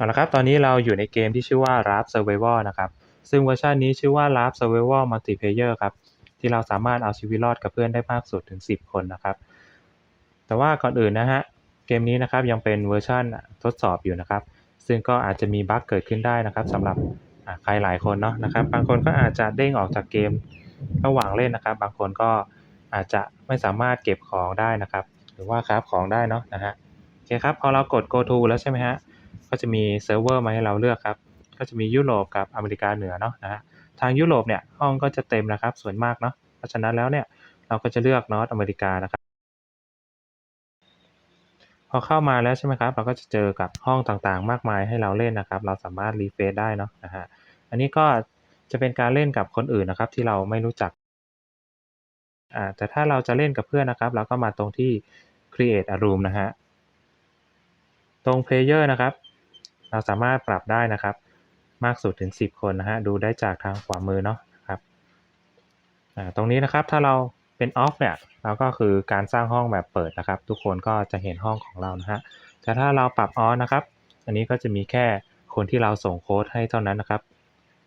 เอาละครับ ตอนนี้เราอยู่ในเกมที่ชื่อว่า Raft Survival นะครับ ซึ่งเวอร์ชันนี้ชื่อว่า Raft Survival Multiplayer ครับ ที่เราสามารถเอาชีวิตรอดกับเพื่อนได้มากสุดถึง 10 คนนะครับ แต่ว่าก่อนอื่นนะฮะ เกมนี้นะครับยังเป็นเวอร์ชันทดสอบอยู่นะครับ ซึ่งก็อาจจะมีบั๊กเกิดขึ้นได้นะครับสำหรับใครหลายคนเนาะนะครับ บางคนก็อาจจะเด้งออกจากเกมระหว่างเล่นนะครับ บางคนก็อาจจะไม่สามารถเก็บของได้นะครับ หรือว่าคราฟของได้เนาะนะฮะ โอเคครับ พอเรากด go to แล้วใช่ไหมฮะ ก็จะมีเซิร์ฟเวอร์มาให้เราเลือกครับ ก็จะมียุโรปกับอเมริกาเหนือเนาะนะฮะทางยุโรปเนี่ยห้องก็จะเต็มนะครับส่วนมากเนาะเพราะฉะนั้นแล้วเนี่ยเราก็จะเลือกนอตอเมริกานะครับพอเข้ามาแล้วใช่ไหมครับ เราก็จะเจอกับห้องต่างๆ มากมายให้เราเล่นนะครับ เราสามารถรีเฟซได้เนาะนะฮะอันนี้ก็จะเป็นการเล่นกับคนอื่นนะครับ ที่เราไม่รู้จักอ่าแต่ถ้าเราจะเล่นกับเพื่อนนะครับ เราก็มาตรงที่ create a room นะฮะตรง player นะครับ เราสามารถปรับได้นะครับ มากสุดถึง 10 คนนะฮะ ดูได้จากทางขวามือเนาะครับตรงนี้นะครับ ถ้าเราเป็น off เนี่ย เราก็คือการสร้างห้องแบบเปิดนะครับ ทุกคนก็จะเห็นห้องของเรานะฮะ แต่ถ้าเราปรับ on นะครับ อันนี้ก็จะมีแค่คนที่เราส่งโค้ดให้เท่านั้นนะครับ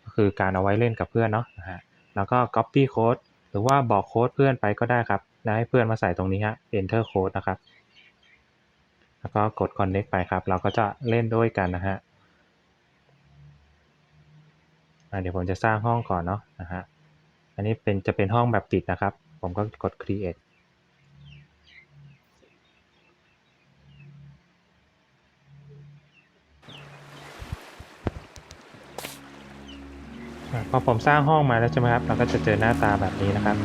ก็คือการเอาไว้เล่นกับเพื่อนเนาะนะฮะ แล้วก็ copy โค้ดหรือว่าบอกโค้ดเพื่อนไปก็ได้ครับ แล้วให้เพื่อนมาใส่ตรงนี้ฮะ enter code นะครับ แล้วก็กด connect ไปครับ เราก็จะเล่นด้วยกันนะฮะเดี๋ยวผมจะสร้างห้องก่อนเนาะนะฮะ อันนี้เป็นจะเป็นห้องแบบปิดนะครับ ผมก็กด create พอผมสร้างห้องมาแล้วใช่ไหมครับ เราก็จะเจอหน้าตาแบบนี้นะครับ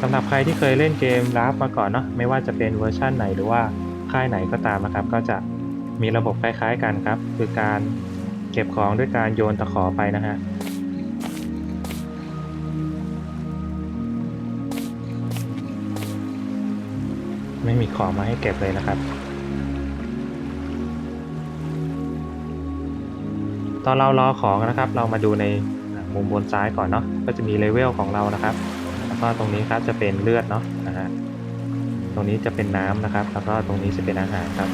สำหรับใครที่เคยเล่นเกมราฟมาก่อนเนาะ ไม่ว่าจะเป็นเวอร์ชั่นไหนหรือว่า ค่ายไหนก็ตามนะครับ ก็จะมีระบบคล้ายๆกันครับ คือการเก็บของด้วยการโยนตะขอไปนะฮะไม่มีของมาให้เก็บเลยนะครับ ตอนเรารอของนะครับ เรามาดูในมุมบนซ้ายก่อนเนาะก็จะมีเลเวลของเรานะครับ แล้วก็ตรงนี้ครับจะเป็นเลือดเนาะนะฮะ ตรงนี้จะเป็นน้ำนะครับ แล้วก็ตรงนี้จะเป็นอาหารครับ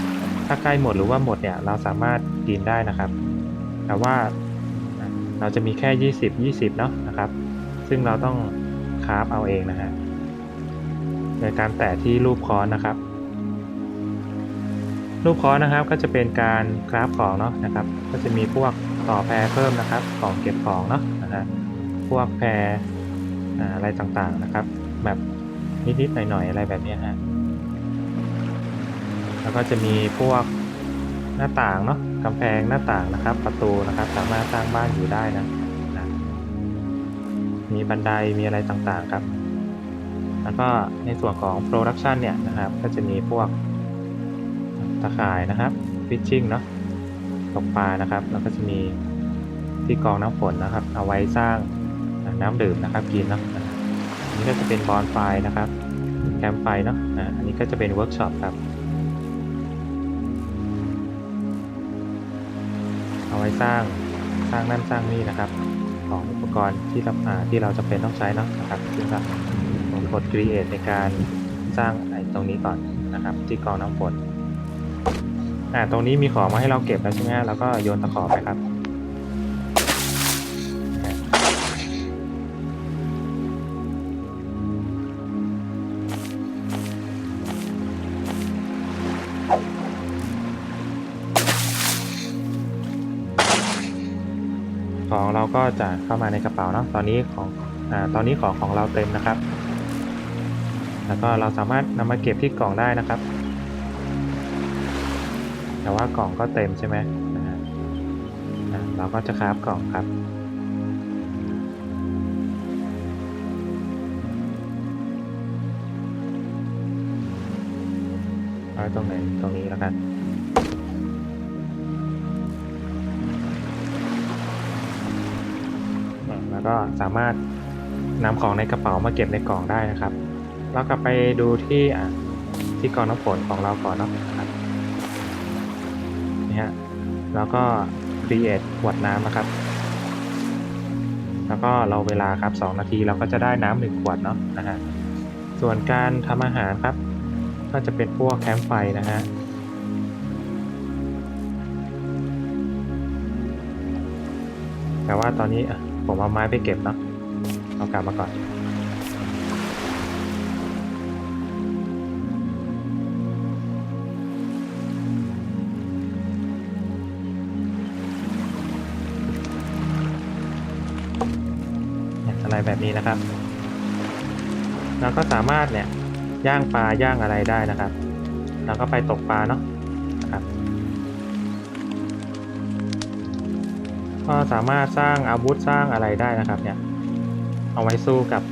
ถ้าใกล้หมดหรือว่าหมดเนี่ยเราสามารถกินได้นะครับ แต่ว่าเราจะมีแค่ 20 20เนาะนะครับ ซึ่งเราต้องคราฟเอาเองนะฮะโดยการแตะที่รูปค้อนนะครับ รูปค้อนนะครับก็จะเป็นการคราฟของเนาะนะครับ ก็จะมีพวกต่อแพรเพิ่มนะครับของเก็บของเนาะนะฮะพวกแพรอะไรต่างๆนะครับแบบ นิดๆหน่อยๆอะไรแบบนี้ฮะแล้วก็จะมีพวกหน้าต่างเนาะกำแพงหน้าต่างนะครับ ประตูนะครับ สามารถสร้างบ้านอยู่ได้นะนะมีบันไดมีอะไรต่างๆครับ แล้วก็ในส่วนของโปรดักชันเนี่ยนะครับ ก็จะมีพวกตะข่ายนะครับฟิชชิ่งเนาะตกปลานะครับ แล้วก็จะมีที่กองน้ำฝนนะครับ เอาไว้สร้างน้ำดื่มนะครับกินเนาะ อันนี้ก็จะเป็นบอนไฟนะครับ แคมไฟเนาะอันนี้ก็จะเป็นเวิร์กช็อปครับ เอาไว้สร้าง สร้างนั่นสร้างนี่นะครับ ของอุปกรณ์ที่เราอ่าที่เราจะเป็นต้องใช้เนาะนะครับซึ่งก็ผมกด create ในการสร้างไอ้ตรงนี้ก่อนนะครับ ที่กองน้ำฝนอ่าตรงนี้มีของมาให้เราเก็บแล้วใช่ไหมฮะแล้วก็โยนตะขอไปครับ ก็จะเข้ามาในกระเป๋าเนาะตอนนี้ของอตอนนี้ของของเราเต็มนะครับ แล้วก็เราสามารถนำมาเก็บที่กล่องได้นะครับ แต่ว่ากล่องก็เต็มใช่ไหมนะฮะเราก็จะคราฟกล่องครับเอาไว้ตรงไหนตรงนี้แล้วกัน ก็สามารถนำของในกระเป๋ามาเก็บในกล่องได้นะครับ เรากลับไปดูที่ที่กล่องน้ำฝนของเราก่อนนะครับนี่ฮะแล้วก็ create ขวดน้ำนะครับ แล้วก็เราเวลาครับ 2 นาทีเราก็จะได้น้ำหนึ่งขวดเนาะนะฮะส่วนการทำอาหารครับ ก็จะเป็นพวกแคมป์ไฟนะฮะแต่ว่าตอนนี้ ผมเอาไม้ไปเก็บเนาะเอากลับมาก่อนเนี่ยอะไรแบบนี้นะครับ เราก็สามารถเนี่ยย่างปลาย่างอะไรได้นะครับ เราก็ไปตกปลาเนาะ ก็สามารถสร้างอาวุธสร้างอะไรได้นะครับเนี่ยเอาไว้สู้กับ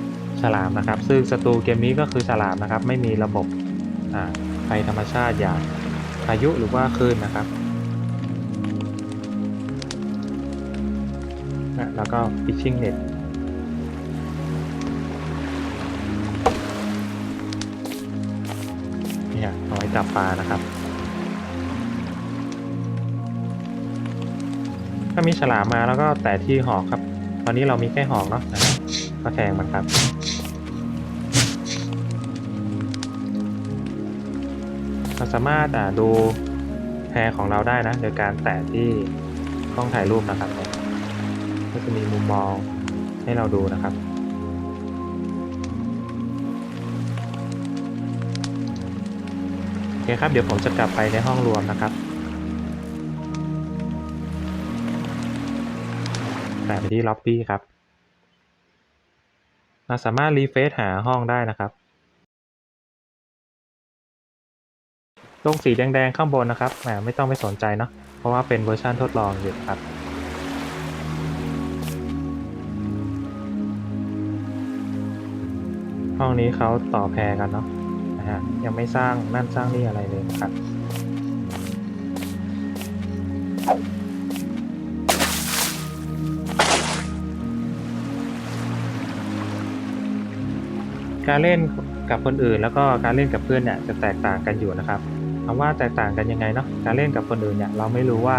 ฉลามนะครับ ซึ่งศัตรูเกมนี้ก็คือฉลามนะครับ ไม่มีระบบอ่าภัยธรรมชาติอย่างพายุหรือว่าคลื่นนะครับนะแล้วก็ fishing net เนี่ยเอาไว้จับปลานะครับ ถ้ามีฉลามมาแล้วก็แต่ที่หอกครับ ตอนนี้เรามีแค่หอกเนาะนะฮะก็แทงมันครับ เราสามารถอ่าดูแพรของเราได้นะ โดยการแตะที่กล้องถ่ายรูปนะครับเนี่ยก็จะมีมุมมองให้เราดูนะครับโอเคครับ เดี๋ยวผมจะกลับไปในห้องรวมนะครับ แตะไปที่ล็อบบี้ครับ เราสามารถรีเฟซหาห้องได้นะครับ ตรงสีแดงๆข้างบนนะครับแหมไม่ต้องไปสนใจเนาะ เพราะว่าเป็นเวอร์ชันทดลองอยู่ครับห้องนี้เขาต่อแพรกันเนาะนะฮะยังไม่สร้างนั่นสร้างนี่อะไรเลยนะครับ การเล่นกับคนอื่น แล้วก็การเล่นกับเพื่อนเนี่ยจะแตกต่างกันอยู่นะครับคำว่าแตกต่างกันยังไงเนาะการเล่นกับคนอื่นเนี่ยเราไม่รู้ว่า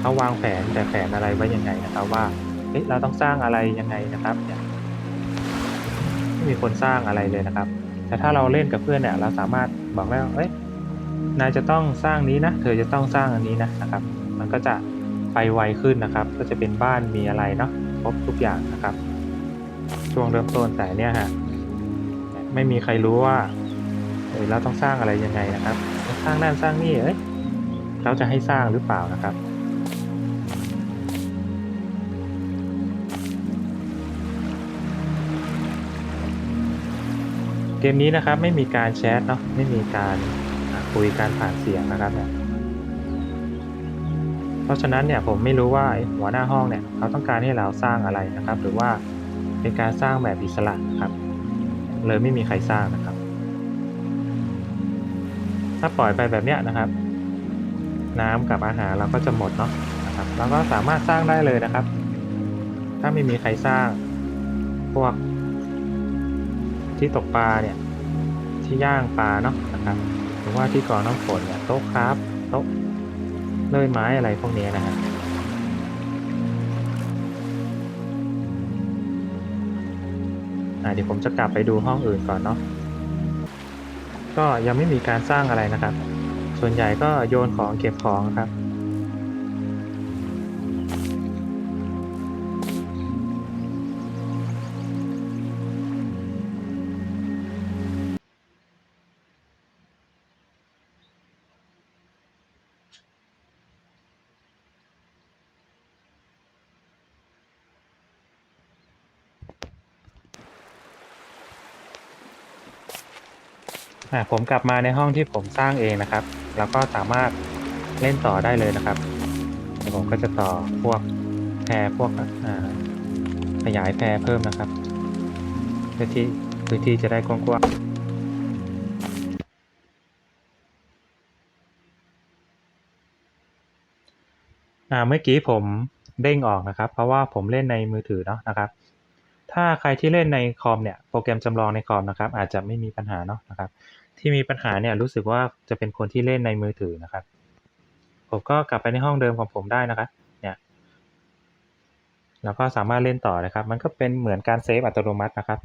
เขาวางแผนแต่แผนอะไรไว้ยังไงนะครับว่าเฮ้ยเราต้องสร้างอะไรยังไงนะครับเนี่ยไม่มีคนสร้างอะไรเลยนะครับ แต่ถ้าเราเล่นกับเพื่อนเนี่ยเราสามารถบอกได้ว่าเอ้ยนายจะต้องสร้างนี้นะ เธอจะต้องสร้างอันนี้นะนะครับ มันก็จะไปไวขึ้นนะครับ ก็จะเป็นบ้านมีอะไรเนาะครบทุกอย่างนะครับ ช่วงเริ่มต้นแต่เนี่ยฮะ ไม่มีใครรู้ว่าเออเราต้องสร้างอะไรยังไงนะครับ สร้างนั่นสร้างนี่เอ้ยเขาจะให้สร้างหรือเปล่านะครับเกมนี้นะครับไม่มีการแชทเนาะไม่มีการคุยการผ่านเสียงนะครับเนี่ยเพราะฉะนั้นเนี่ยผมไม่รู้ว่าหัวหน้าห้องเนี่ยเขาต้องการให้เราสร้างอะไรนะครับ หรือว่าเป็นการสร้างแบบอิสระนะครับ เลยไม่มีใครสร้างนะครับ ถ้าปล่อยไปแบบเนี้ยนะครับ น้ำกับอาหารเราก็จะหมดเนาะนะครับเราก็สามารถสร้างได้เลยนะครับ ถ้าไม่มีใครสร้างพวกที่ตกปลาเนี่ยที่ย่างปลาเนาะนะครับหรือว่าที่กรองน้ำฝนเนี่ยโต๊ะคราฟโต๊ะเลื่อยไม้อะไรพวกนี้นะฮะ อ่าเดี๋ยวผมจะกลับไปดูห้องอื่นก่อนเนาะก็ยังไม่มีการสร้างอะไรนะครับ ส่วนใหญ่ก็โยนของเก็บของครับ อ่าผมกลับมาในห้องที่ผมสร้างเองนะครับ แล้วก็สามารถเล่นต่อได้เลยนะครับเดี๋ยวผมก็จะต่อพวกแพรพวกขยายแพรเพิ่มนะครับเพื่อที่พื้นที่จะได้กว้างๆเมื่อกี้ผมเด้งออกนะครับ เพราะว่าผมเล่นในมือถือเนาะนะครับ ถ้าใครที่เล่นในคอมเนี่ย โปรแกรมจำลองในคอมนะครับ อาจจะไม่มีปัญหาเนาะนะครับ ที่มีปัญหาเนี่ยรู้สึกว่าจะเป็นคนที่เล่นในมือถือนะครับ ผมก็กลับไปในห้องเดิมของผมได้นะครับเนี่ยแล้วก็สามารถเล่นต่อนะครับ มันก็เป็นเหมือนการเซฟอัตโนมัตินะครับ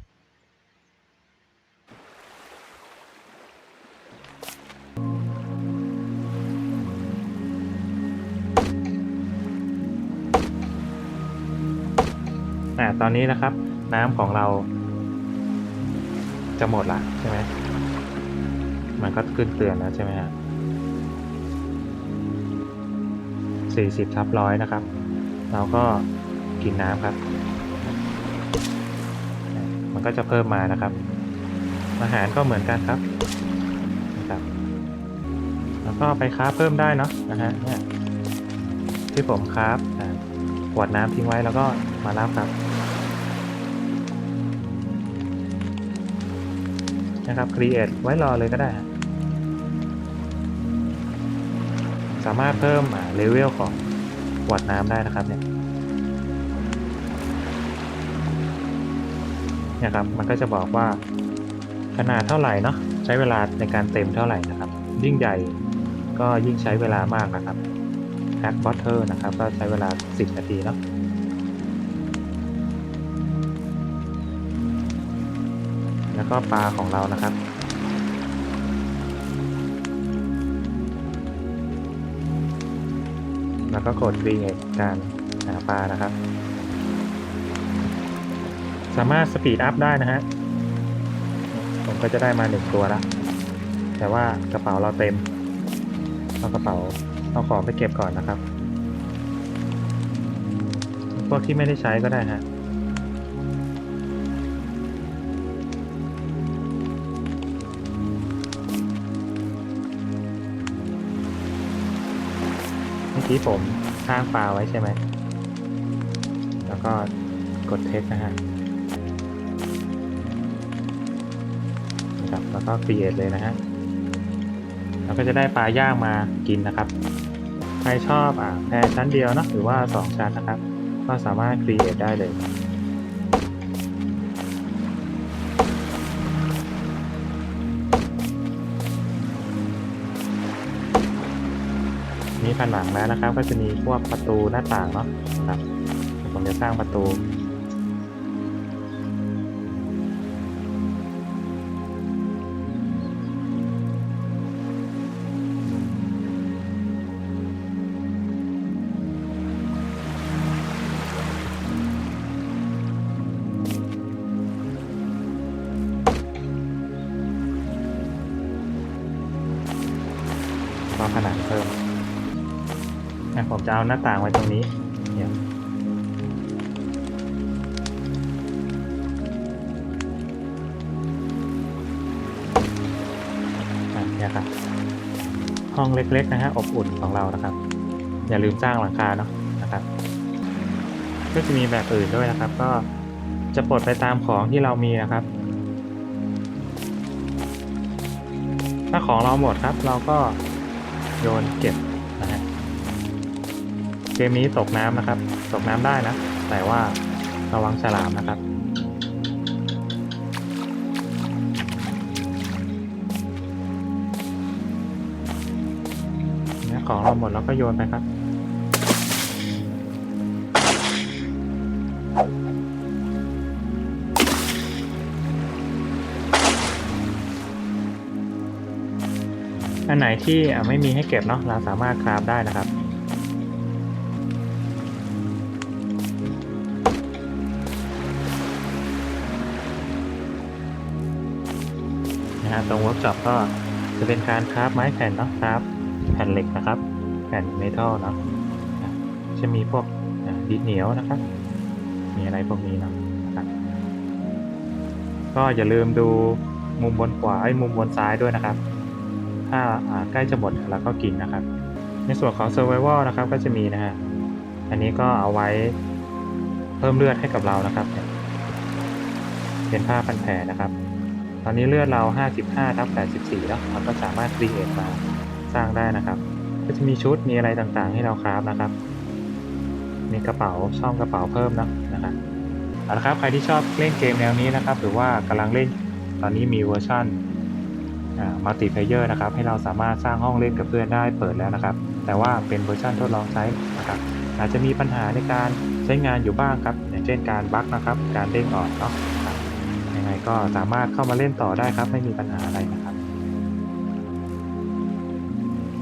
อ่าตอนนี้นะครับน้ำของเราจะหมดละใช่ไหม มันก็ขึ้นเตือนแล้วใช่ไหมฮะสี่สิบทับร้อยนะครับ เราก็กินน้ำครับ มันก็จะเพิ่มมานะครับ อาหารก็เหมือนกันครับนะครับ แล้วก็ไปค้าเพิ่มได้เนาะนะฮะเนี่ยที่ผมค้าอ่าขวดน้ำทิ้งไว้แล้วก็มารับครับนะครับ create ไว้รอเลยก็ได้ามารถเพิ่มเลเวลของขวดน้ำได้นะครับเนี่ยนี่ยครับมันก็จะบอกว่าขนาดเท่าไหร่เนาะใช้เวลาในการเต็มเท่าไหร่นะครับ ยิ่งใหญ่ก็ยิ่งใช้เวลามากนะครับ Hack Butter นะครับก็ใช้เวลา 10 นาทีเนาะแล้วก็ปลาของเรานะครับ แล้วก็กด create การหาปลานะครับ สามารถสปีดอัพได้นะฮะ ผมก็จะได้มาหนึ่งตัวละแต่ว่ากระเป๋าเราเต็มเอากระเป๋าเอาของไปเก็บก่อนนะครับ พวกที่ไม่ได้ใช้ก็ได้ฮะ ที่ผมข้างปลาไว้ใช่ไหม แล้วก็กดเทคนะฮะนะครับแล้วก็ create เลยนะฮะเราก็จะได้ปลาย่างมากินนะครับ ใครชอบอะแพรชั้นเดียวนะหรือว่า 2 ชั้นนะครับ ก็สามารถ create ได้เลย มีผนังแล้วนะครับ ก็จะมีพวกประตูหน้าต่างเนาะครับผมจะสร้างประตูก็ผนังเพิ่ม อะผมจะเอาหน้าต่างไว้ตรงนี้เนี่ยอะเนี่ยครับ ห้องเล็กๆนะฮะอบอุ่นของเรานะครับ อย่าลืมสร้างหลังคาเนาะนะครับ ก็จะมีแบบอื่นด้วยนะครับ ก็จะปลดไปตามของที่เรามีนะครับ ถ้าของเราหมดครับ เราก็โยนเก็บ มนี้ตกน้ำนะครับ ตกน้ำได้นะ แต่ว่าระวังฉลามนะครับ เนี่ยของเราหมดเราก็โยนไปครับอันไหนที่ไม่มีให้เก็บเนาะเราสามารถคราฟได้นะครับ ตรงเวิร์กช็อปก็จะเป็นการคราฟไม้แผ่นเนาะคราฟแผ่นเหล็กนะครับ แผ่นเมทัลเนาะจะมีพวกดินเหนียวนะครับ มีอะไรพวกนี้เนาะครับก็อย่าลืมดูมุมบนขวาไอ้มุมบนซ้ายด้วยนะครับ ถ้าใกล้จะหมดแล้วก็กินนะครับ ในส่วนของ Survival นะครับก็จะมีนะฮะอันนี้ก็เอาไว้เพิ่มเลือดให้กับเรานะครับ เป็นผ้าพันแผลนะครับ อนนี้เลือดเรา 55ทับ84แล้วเราก็สามารถ create มาสร้างได้นะครับ ก็จะมีชุดมีอะไรต่างๆ ให้เราคราฟนะครับ มีกระเป๋าช่องกระเป๋าเพิ่มนะนะครับเอาละครับใครที่ชอบเล่นเกมแนวนี้นะครับ หรือว่ากำลังเล่นตอนนี้มีเวอร์ชันมัลติเพเยอร์นะครับ ให้เราสามารถสร้างห้องเล่นกับเพื่อนได้เปิดแล้วนะครับ แต่ว่าเป็นเวอร์ชันทดลองใช้นะครับ อาจจะมีปัญหาในการใช้งานอยู่บ้างครับ อย่างเช่นการบั๊กนะครับ การเด้งออกเนาะ ยังไงก็สามารถเข้ามาเล่นต่อได้ครับ ไม่มีปัญหาอะไรนะ